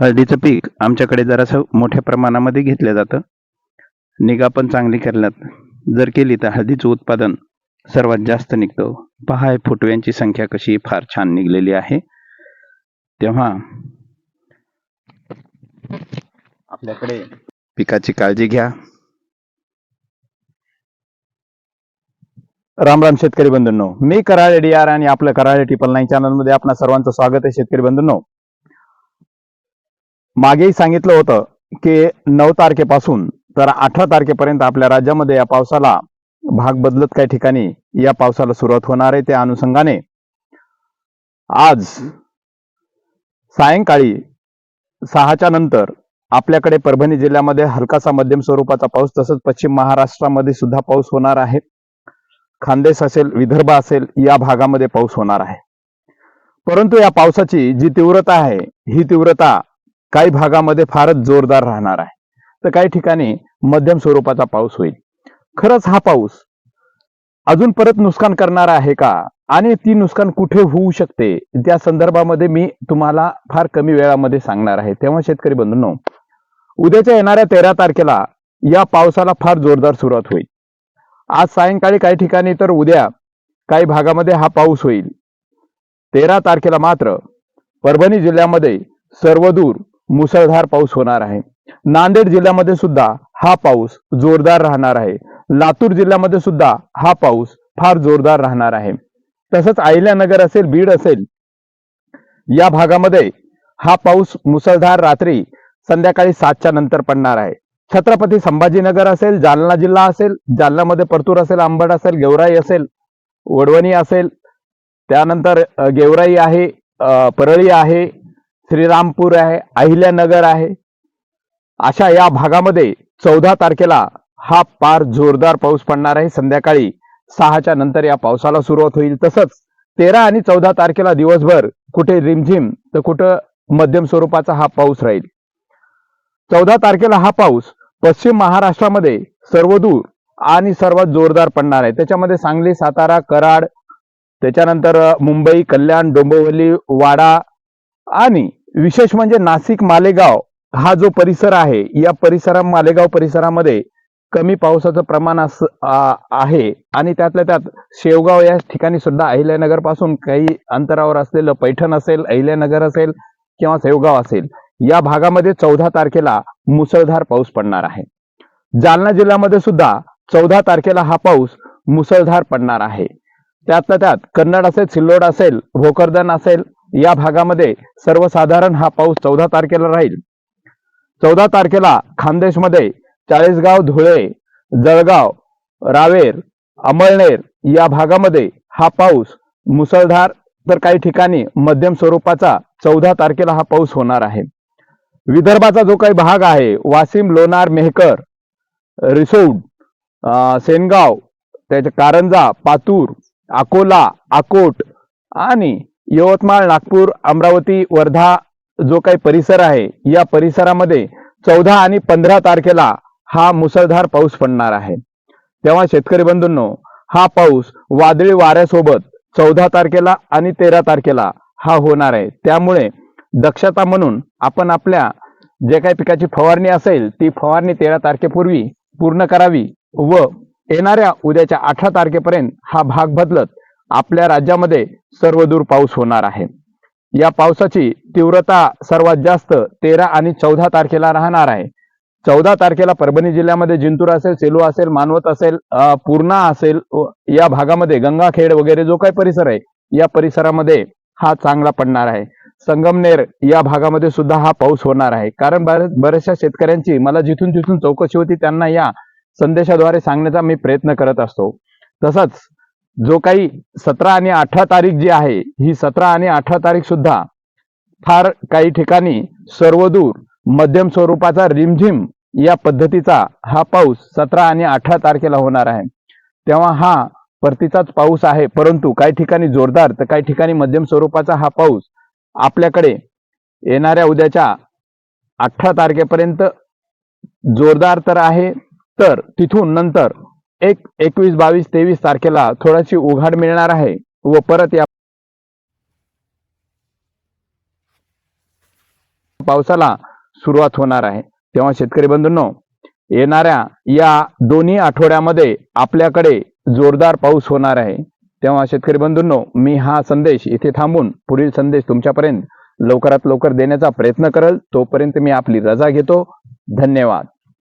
हळदीचं पीक आमच्याकडे जरासं मोठ्या प्रमाणामध्ये घेतलं जातं. निगा पण चांगली करण्यात जर केली तर हळदीचं उत्पादन सर्वात जास्त निघतं. पहा फुटव्यांची संख्या कशी फार छान निघलेली आहे. तेव्हा आपल्याकडे पिकाची काळजी घ्या. राम राम शेतकरी बंधूंनो मी कराळे डी आर आणि आपलं कराळे टिपल नाईन चॅनलमध्ये आपणा सर्वांचं स्वागत आहे शेतकरी बंधूंनो. मागेही सांगितलं होतं की नऊ तारखेपासून तर अठरा तारखेपर्यंत आपल्या राज्यामध्ये या पावसाला भाग बदलत काही ठिकाणी या पावसाला सुरुवात होणार आहे. त्या अनुषंगाने आज सायंकाळी सहाच्या नंतर आपल्याकडे परभणी जिल्ह्यामध्ये हलकासा मध्यम स्वरूपाचा पाऊस तसंच पश्चिम महाराष्ट्रामध्ये सुद्धा पाऊस होणार आहे. खानदेश असेल विदर्भ असेल या भागामध्ये पाऊस होणार आहे. परंतु या पावसाची जी तीव्रता आहे ही तीव्रता काही भागामध्ये फारच जोरदार राहणार आहे. तर काही ठिकाणी मध्यम स्वरूपाचा पाऊस होईल. खरंच हा पाऊस अजून परत नुकसान करणार आहे का? आणि ती नुकसान कुठे होऊ शकते? त्या संदर्भामध्ये मी तुम्हाला फार कमी वेळामध्ये सांगणार आहे. तेव्हा शेतकरी बंधूंनो उद्याच्या येणाऱ्या तेरा तारखेला या पावसाला फार जोरदार सुरुवात होईल. आज सायंकाळी काही ठिकाणी तर उद्या काही भागामध्ये हा पाऊस होईल. तेरा तारखेला मात्र परभणी जिल्ह्यामध्ये सर्वदूर मुसळधार पाऊस होणार आहे. नांदेड जिल्ह्यामध्ये सुद्धा हा पाऊस जोरदार राहणार आहे. लातूर जिल्ह्यामध्ये सुद्धा हा पाऊस फार जोरदार राहणार आहे. तसंच अहिल्यानगर असेल बीड असेल या भागामध्ये हा पाऊस मुसळधार रात्री संध्याकाळी सातच्या नंतर पडणार आहे. छत्रपती संभाजीनगर असेल जालना जिल्हा असेल जालनामध्ये परतूर असेल आंबड असेल गेवराई असेल वडवणी असेल त्यानंतर गेवराई आहे परळी आहे श्रीरामपूर आहे अहिल्यानगर आहे. अशा या भागामध्ये चौदा तारखेला हा फार जोरदार पाऊस पडणार आहे. संध्याकाळी सहाच्या नंतर या पावसाला सुरुवात होईल. तसंच तेरा आणि चौदा तारखेला दिवसभर कुठे रिमझिम तर कुठं मध्यम स्वरूपाचा हा पाऊस राहील. चौदा तारखेला हा पाऊस पश्चिम महाराष्ट्रामध्ये सर्वदूर आणि सर्वात जोरदार पडणार आहे. त्याच्यामध्ये सांगली सातारा कराड त्याच्यानंतर मुंबई कल्याण डोंबिवली वाडा आणि विशेष म्हणजे नाशिक मालेगाव हा जो परिसर आहे या परिसरा मालेगाव परिसरामध्ये कमी पावसाचं प्रमाण अस आहे. आणि त्यातल्या त्यात शेवगाव या ठिकाणी सुद्धा अहिल्यानगरपासून काही अंतरावर असलेलं पैठण असेल अहिल्यानगर असेल किंवा शेवगाव असेल या भागामध्ये चौदा तारखेला मुसळधार पाऊस पडणार आहे. जालना जिल्ह्यामध्ये सुद्धा चौदा तारखेला हा पाऊस मुसळधार पडणार आहे. त्यातल्या त्यात कन्नड असेल सिल्लोड असेल भोकरदन असेल या भागामध्ये सर्वसाधारण हा पाऊस चौदा तारखेला राहील. चौदा तारखेला खानदेशमध्ये चाळीसगाव धुळे जळगाव रावेर अमळनेर या भागामध्ये हा पाऊस मुसळधार तर काही ठिकाणी मध्यम स्वरूपाचा चौदा तारखेला हा पाऊस होणार आहे. विदर्भाचा जो काही भाग आहे वाशिम लोणार मेहकर रिसोड सेनगाव त्याच्या कारंजा पातूर अकोला अकोट आणि यवतमाळ नागपूर अमरावती वर्धा जो काही परिसर आहे या परिसरामध्ये चौदा आणि पंधरा तारखेला हा मुसळधार पाऊस पडणार आहे. तेव्हा शेतकरी बंधूंनो हा पाऊस वादळी वाऱ्यासोबत चौदा तारखेला आणि तेरा तारखेला हा होणार आहे. त्यामुळे दक्षता म्हणून आपण आपल्या जे काही पिकाची फवारणी असेल ती फवारणी तेरा तारखेपूर्वी पूर्ण करावी व येणाऱ्या उद्याच्या अठरा तारखेपर्यंत हा भाग बदलत आपल्या राज्यामध्ये सर्वदूर पाऊस होणार आहे. या पावसाची तीव्रता सर्वात जास्त तेरा आणि चौदा तारखेला राहणार आहे. चौदा तारखेला परभणी जिल्ह्यामध्ये जिंतूर असेल सेलू असेल मानवत असेल पूर्णा असेल या भागामध्ये गंगाखेड वगैरे जो काही परिसर आहे या परिसरामध्ये हा चांगला पडणार आहे. संगमनेर या भागामध्ये सुद्धा हा पाऊस होणार आहे. कारण बऱ्याचशा शेतकऱ्यांची मला जिथून जिथून चौकशी होती त्यांना या संदेशाद्वारे सांगण्याचा मी प्रयत्न करत असतो. तसंच जो काही सतरा आणि अठरा तारीख जी आहे ही सतरा आणि अठरा तारीख सुद्धा फार काही ठिकाणी सर्वदूर मध्यम स्वरूपाचा रिमझिम या पद्धतीचा हा पाऊस सतरा आणि अठरा तारखेला होणार आहे. तेव्हा हा परतीचाच पाऊस आहे परंतु काही ठिकाणी जोरदार तर काही ठिकाणी मध्यम स्वरूपाचा हा पाऊस आपल्याकडे येणाऱ्या उद्याच्या अठरा तारखेपर्यंत जोरदार तर आहे तर तिथून नंतर एक एकवीस बावीस तेवीस तारखेला थोडीशी उघाड मिळणार आहे व परत या पावसाला सुरुवात होणार आहे. तेव्हा शेतकरी बंधूंनो येणाऱ्या या दोन्ही आठवड्यामध्ये आपल्याकडे जोरदार पाऊस होणार आहे. तेव्हा शेतकरी बंधूंनो मी हा संदेश इथे थांबून पुढील संदेश तुमच्यापर्यंत लवकरात लवकर देण्याचा प्रयत्न करेल. तोपर्यंत मी आपली रजा घेतो. धन्यवाद.